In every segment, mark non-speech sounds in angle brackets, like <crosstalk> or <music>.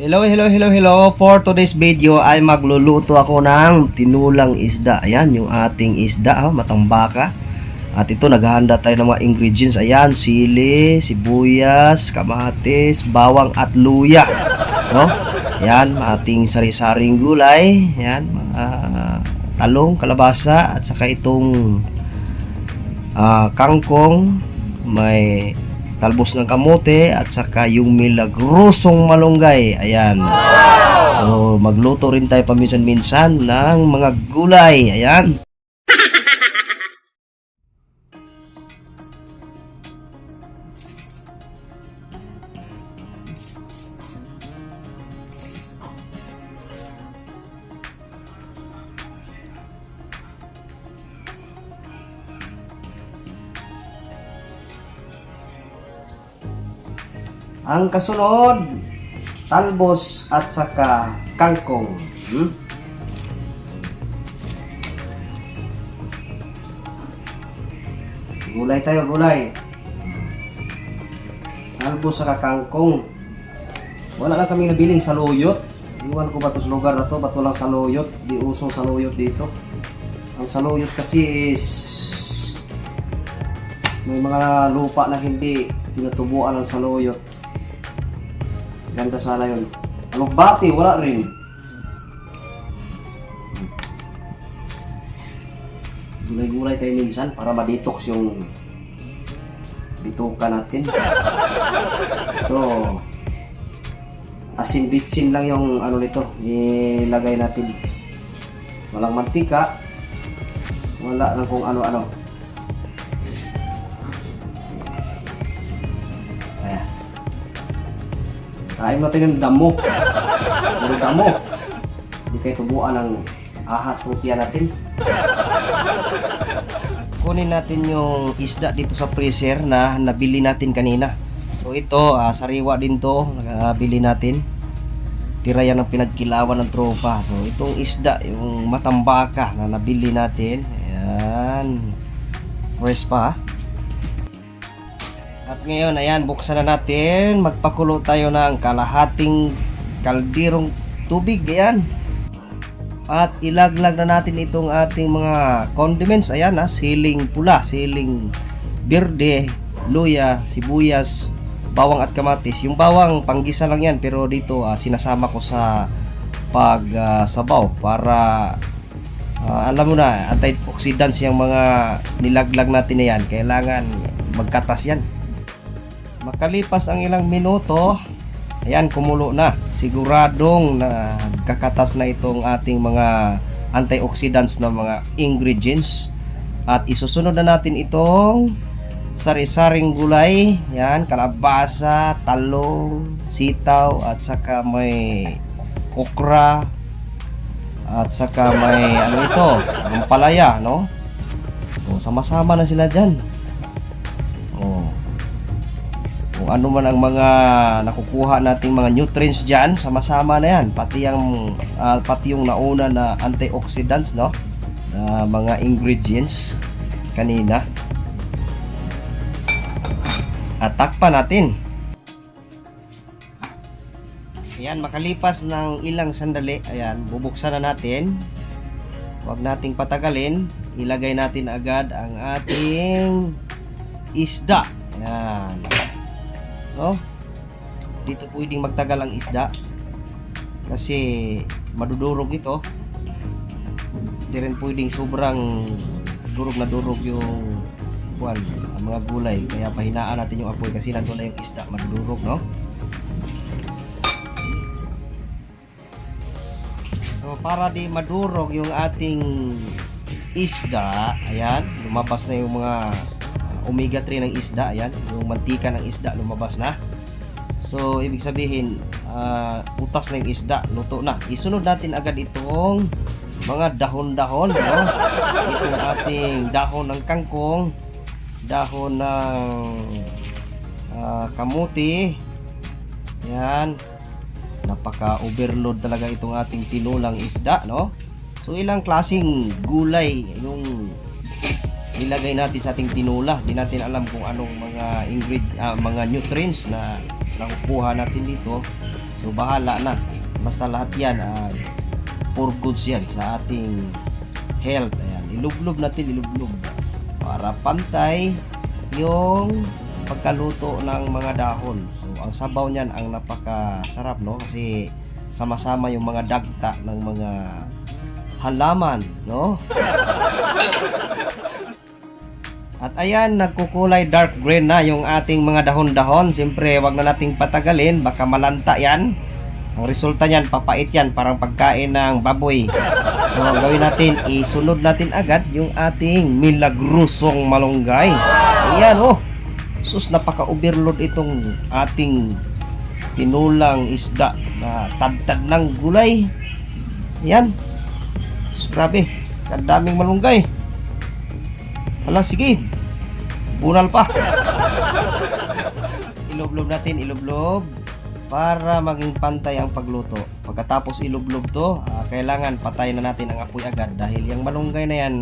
Hello, hello, hello, hello. For today's video ay magluluto ako ng tinulang isda. Ayan, yung ating isda, oh, matambaka. At ito, naghahanda tayo ng mga ingredients. Ayan, sili, sibuyas, kamatis, bawang at luya. No? Ayan, ating sari-saring gulay. Ayan, mga talong, kalabasa, at saka itong ah, kangkong, may talbos ng kamote at saka yung milagrosong malunggay. Ayan. So, magluto rin tayo paminsan-minsan ng mga gulay. Ayan. Ang kasunod, talbos at saka kangkong. Hmm? Gulay tayo, gulay. Talbos saka kangkong. Wala lang kami nabiling saluyot. Iwan ko ba to sa lugar na to? Ba't walang saluyot? Di usong saluyot dito. Ang saluyot kasi is may mga lupa na hindi tinutubuan ng saluyot. Ganda sana yun. Alugbati, wala rin. Gulay-gulay tayo minsan para ma-detox yung bituka natin. Ito, asin bitsin lang yung ano nito, ilagay natin. Walang mantika, wala lang kung ano-ano. Kain natin yung damo. Yung damo. Hindi kayo tubuan ng ahas ng tiyan natin. Kunin natin yung isda dito sa freezer na nabili natin kanina. So ito, ah, sariwa din to, nabili natin. Tira yan ng pinagkilawan ng tropa. So itong isda, yung matambaka na nabili natin. Ayan. Fresh pa. Ah. At ngayon, ayan, buksan na natin. Magpakulo tayo ng kalahating kaldirong tubig. Ayan. At ilaglag na natin itong ating mga condiments. Ayan ha, siling pula, siling berde, luya, sibuyas, bawang at kamatis. Yung bawang, panggisa lang yan. Pero dito, ah, sinasama ko sa pag ah, sabaw para ah, alam mo na, antioxidants yung mga nilaglag natin na yan. Kailangan magkatas yan. Makalipas ang ilang minuto, ayan kumulo na. Siguradong na kakatas na itong ating mga antioxidants na mga ingredients. At isusunod na natin itong sari-saring gulay. Yan, kalabasa, talong, sitaw, at saka may okra, at saka may ano ito, ang palaya, no? O, sama-sama na sila dyan. Oh kung ano man ang mga nakukuha nating mga nutrients diyan sama-sama na yan pati yung ah, pati yung nauna na antioxidants no na mga ingredients kanina at takpan natin Ayan, makalipas ng ilang sandali, ayan, bubuksan na natin. Huwag nating patagalin. Ilagay natin agad ang ating isda. Ayan. No? Dito pwedeng magtagal ang isda. Kasi madudurog ito. Hindi rin pwedeng sobrang durog na durog yung buwan, ang mga gulay. Kaya pahinaan natin yung apoy kasi nandun na yung isda, madudurog, no? So para di madurog yung ating isda, ayan, lumabas na yung mga omega 3 ng isda, ayan, yung mantika ng isda lumabas na. So ibig sabihin, ah, utas na yung isda, luto na. Isunod natin agad itong mga dahon-dahon, no? Itong ating dahon ng kangkong, dahon ng ah, kamuti, yan, napaka-overload talaga itong ating tinulang isda, no? So ilang klasing gulay yung ilagay natin sa ating tinula. Di natin alam kung anong mga ingred ah, mga nutrients na nakukuha natin dito. So bahala na. Basta lahat yan ay for goods yan sa ating health. Ayan, ilublob natin, ilublob. Para pantay yung pagkaluto ng mga dahon. So ang sabaw niyan ang napakasarap no kasi sama-sama yung mga dagta ng mga halaman, no? At ayan, nagkukulay dark green na yung ating mga dahon-dahon. Siyempre, wag na nating patagalin, baka malanta yan. Ang resulta niyan, papait yan, parang pagkain ng baboy. So, ang gawin natin, isunod natin agad yung ating milagrosong malunggay. Ayan, oh. Sus, napaka-overload itong ating tinulang isda na tad-tad ng gulay. Ayan. Sus, grabe. Kadaming malunggay. Hala, sige. Bunal pa. ilublob natin, ilublob para maging pantay ang pagluto. Pagkatapos ilublob to, ah, kailangan patayin na natin ang apoy agad dahil yung malunggay na yan,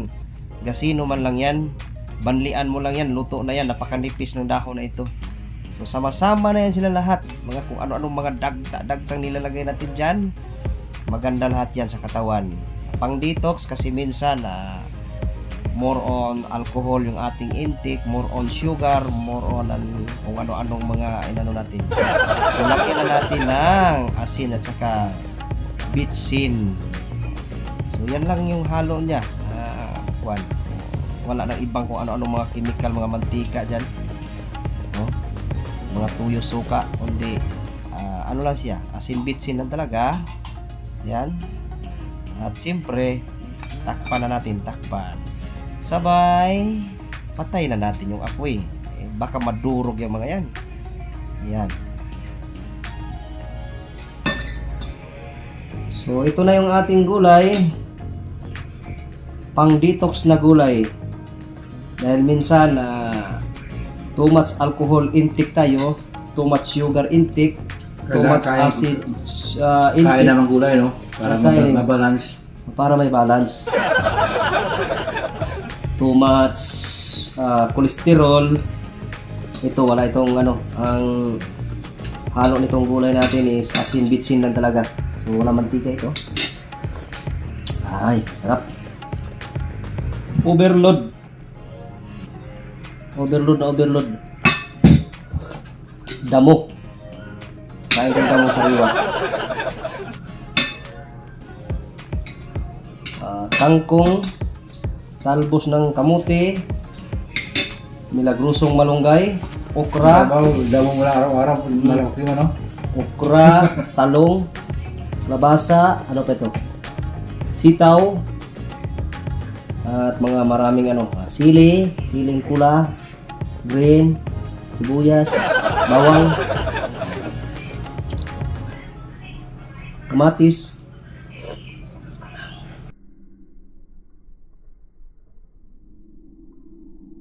gasino man lang yan, banlian mo lang yan, luto na yan, napakanipis ng dahon na ito. So sama-sama na yan sila lahat. Mga kung ano-anong mga dagta-dagtang nilalagay natin dyan, maganda lahat yan sa katawan. Pang detox kasi minsan ah, more on alcohol yung ating intake, more on sugar, more on an, kung ano-anong mga inano natin. So lagyan na natin ng asin at saka bitsin. So yan lang yung halo niya. Ah, kwan. Wala nang ibang kung ano-anong mga chemical, mga mantika dyan. No? Mga tuyo suka, kundi ah, ano lang siya, asin bitsin lang talaga. Yan. At siyempre, takpan na natin, takpan. Sabay, patay na natin yung apoy. Eh, baka madurog yung mga yan. Yan. So, ito na yung ating gulay. Pang detox na gulay. Dahil minsan, ah, too much alcohol intake tayo, too much sugar intake, too Kaya much kain- acid Kain intake naman gulay, no? Para Kain. mabalance. para may balance. Too much ah, cholesterol. Ito wala itong ano, ang halo nitong gulay natin is asin bitsin lang talaga. So wala mantika ito. Ay, sarap. Overload. Overload na overload. Damo. Kain ka damo sariwa. Ah, kangkong, talbos ng kamuti, milagrosong malunggay, okra, Dabaw, araw-araw. Malaki mo, no? okra, <laughs> talong, labasa, ano pa ito? Sitaw, at mga maraming ano, ah, sili, siling kula, green, sibuyas, bawang, kamatis,